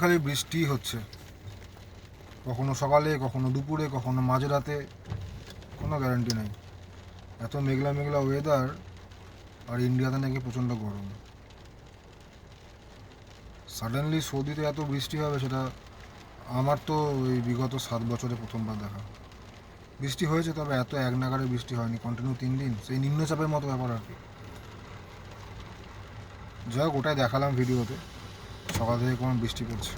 খালি বৃষ্টি হচ্ছে। কখনো সকালে, কখনো দুপুরে, কখনো মাঝরাতে, কোনো গ্যারান্টি নেই। এত মেঘলা মেঘলা ওয়েদার আর ইন্ডিয়াতে নাকি প্রচণ্ড গরম। সাডেনলি সৌদিতে এত বৃষ্টি হবে সেটা আমার তো ওই বিগত সাত বছরে প্রথমবার দেখা। বৃষ্টি হয়েছে তবে এত এক নাগারে বৃষ্টি হয়নি কন্টিনিউ তিন দিন। সেই নিম্নচাপের মতো ব্যাপার আর কি। যাই হোক, ওটাই দেখালাম ভিডিওতে সকাল থেকে কোনো বৃষ্টি পড়ছে।